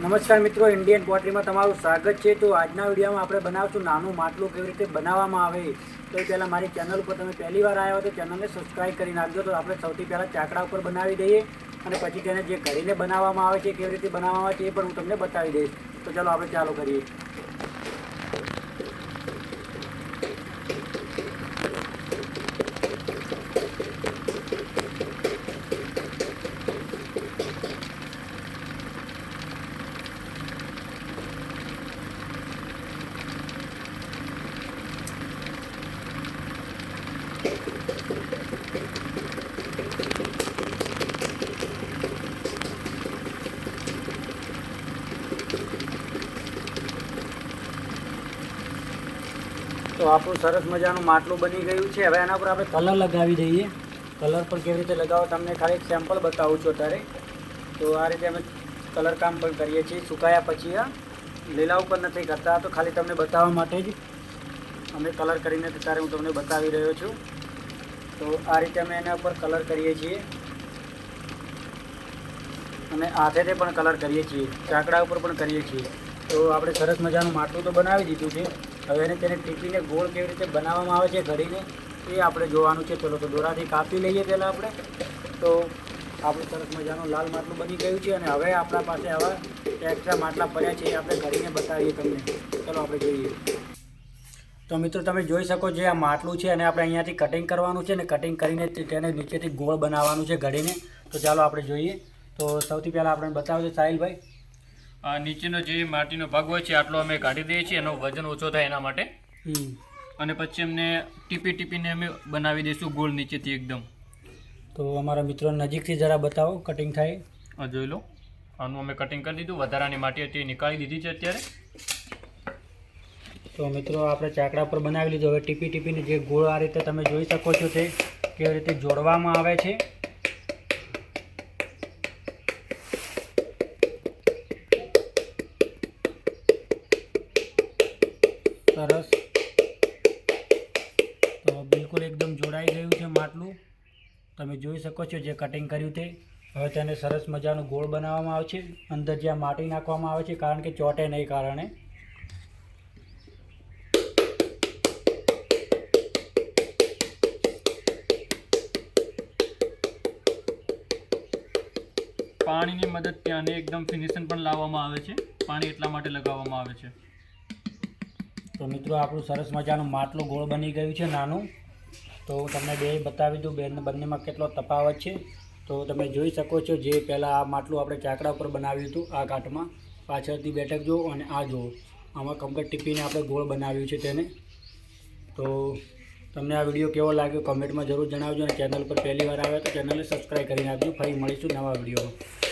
નમસ્કાર મિત્રો ઇન્ડિયન પોટરીમાં તમારું સ્વાગત છે. તો આજના વિડીયોમાં આપણે બનાવશું નાનું માટલું કેવી રીતે બનાવવામાં આવે તો એ પહેલાં મારી ચેનલ ઉપર તમે પહેલી વાર આવ્યા તો ચેનલને સબસ્ક્રાઈબ કરી નાખજો. તો આપણે સૌથી પહેલાં ચાકડા ઉપર બનાવી દઈએ અને પછી તેને જે ઘડીને બનાવવામાં આવે છે, કેવી રીતે બનાવવામાં આવે છે એ પણ હું તમને બતાવી દઈશ. તો ચાલો આપણે ચાલુ કરીએ. તો આપણું સરસ મજાનું માટલું બની ગયું છે. હવે એના પર આપણે કલર લગાવી દઈએ. કલર પણ કેવી રીતે લગાવો તમને ખાલી એક સેમ્પલ બતાવું છું અત્યારે. તો આ રીતે અમે કલર કામ પણ કરીએ છીએ. સુકાયા પછી લીલા ઉપર નથી કરતા. તો ખાલી તમને બતાવવા માટે જ અમે કલર કરીને ત્યારે હું તમને બતાવી રહ્યો છું. તો આ રીતે અમે એના ઉપર કલર કરીએ છીએ. અને હાથેથી પણ કલર કરીએ છીએ. ચાકડા ઉપર પણ કરીએ છીએ. તો આપણે સરસ મજાનું માટલું તો બનાવી દીધું છે. હવે એને તેને ટીપીને ગોળ કેવી રીતે બનાવવામાં આવે છે ઘડીને, એ આપણે જોવાનું છે. ચલો તો દોરાથી કાપી લઈએ પહેલાં આપણે. તો આપણું સરસ મજાનું લાલ માટલું બની ગયું છે અને હવે આપણા પાસે આવા એક્સ્ટ્રા માટલા પડ્યા છે એ આપણે ઘડીને બતાવીએ તમને. ચલો આપણે જોઈએ. તો મિત્રો તમે જોઈ શકો છો આ માટલું છે અને આપણે અહીંયાથી કટિંગ કરવાનું છે અને કટિંગ કરીને તેને નીચેથી ગોળ બનાવવાનું છે ઘડીને. તો ચાલો આપણે જોઈએ. તો સૌથી પહેલાં આપણે બતાવજો સાહિલભાઈ. આ નીચેનો જે માટીનો ભાગ હોય છે આટલો અમે કાઢી દઈએ છીએ. એનો વજન ઓછો થાય એના માટે. અને પછી એમને ટીપી ટીપીને અમે બનાવી દઈશું ગોળ નીચેથી એકદમ. તો અમારા મિત્રો નજીકથી જરા બતાવો કટિંગ થાય. જોઈ લો. આનું અમે કટિંગ કરી દીધું. વધારાની માટી હતી એ નીકાળી દીધી છે અત્યારે. તો મિત્રો આપણે ચાકડા પર બનાવી લીધું. હવે ટીપી ટીપીને જે ગોળ આ રીતે તમે જોઈ શકો છો તે કેવી રીતે જોડવામાં આવે છે. સરસ. તો બિલકુલ એકદમ જોડાઈ ગયું છે માટલું. તમે જોઈ શકો છો જે કટિંગ કર્યું તે. હવે તેને સરસ મજાનું ગોળ બનાવવામાં આવે છે અંદર જ્યાં માટી નાખવામાં આવે છે, કારણ કે ચોટે નહીં કારણે. પાણીની મદદથી આને એકદમ ફિનિશન પણ લાવવામાં આવે છે. પાણી એટલા માટે લગાવવામાં આવે છે. તો મિત્રો, આપણું સરસ મજાનું માટલું ગોળ બની ગયું છે નાનું. તો હું તમને બે બતાવી દઉં. બેન, બંનેમાં કેટલો તફાવત છે. તો તમે જોઈ શકો છો જે પહેલાં આ માટલું આપણે ચાકડા ઉપર બનાવ્યું હતું, આ ઘાટમાં. પાછળથી બેઠક જુઓ અને આ જુઓ. આમાં કમ્પ્લીટ ટીપીને આપણે ગોળ બનાવ્યું છે તેને. તો તમને આ વીડિયો કેવો લાગ્યો? કમેન્ટમાં જરૂર જણાવજો અને ચેનલ પર પહેલી વાર આવે તો ચેનલને સબસ્ક્રાઈબ કરી આપજો ફરી મળીશું નવા વિડીયોમાં.